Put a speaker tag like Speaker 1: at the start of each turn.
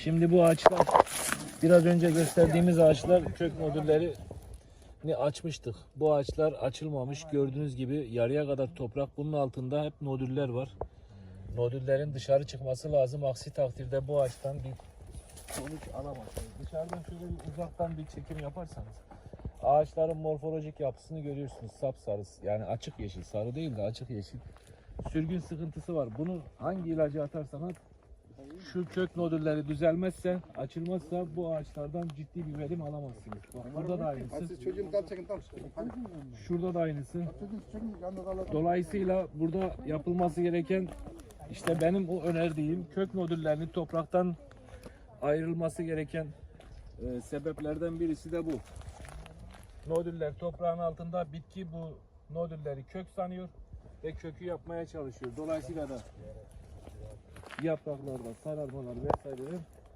Speaker 1: Şimdi bu ağaçlar biraz önce gösterdiğimiz ağaçlar kök nodülleri ni açmıştık. Bu ağaçlar açılmamış. Gördüğünüz gibi yarıya kadar toprak. Bunun altında hep nodüller var. Nodüllerin dışarı çıkması lazım. Aksi takdirde bu ağaçtan bir sonuç alamazsınız. Dışarıdan şöyle bir uzaktan bir çekim yaparsanız ağaçların morfolojik yapısını görüyorsunuz. Sapsarı yani açık yeşil. Sarı değil de açık yeşil. Sürgün sıkıntısı var. Bunu hangi ilacı atarsan at şu kök nodülleri düzelmezse, açılmazsa bu ağaçlardan ciddi bir verim alamazsınız. Bak burada da aynısı. Şurada da aynısı. Dolayısıyla burada yapılması gereken işte benim o önerdiğim kök nodüllerinin topraktan ayrılması gereken e, sebeplerden birisi de bu. Nodüller toprağın altında bitki bu nodülleri kök sanıyor ve kökü yapmaya çalışıyor. Dolayısıyla da yapraklarda sararmalar vesaireler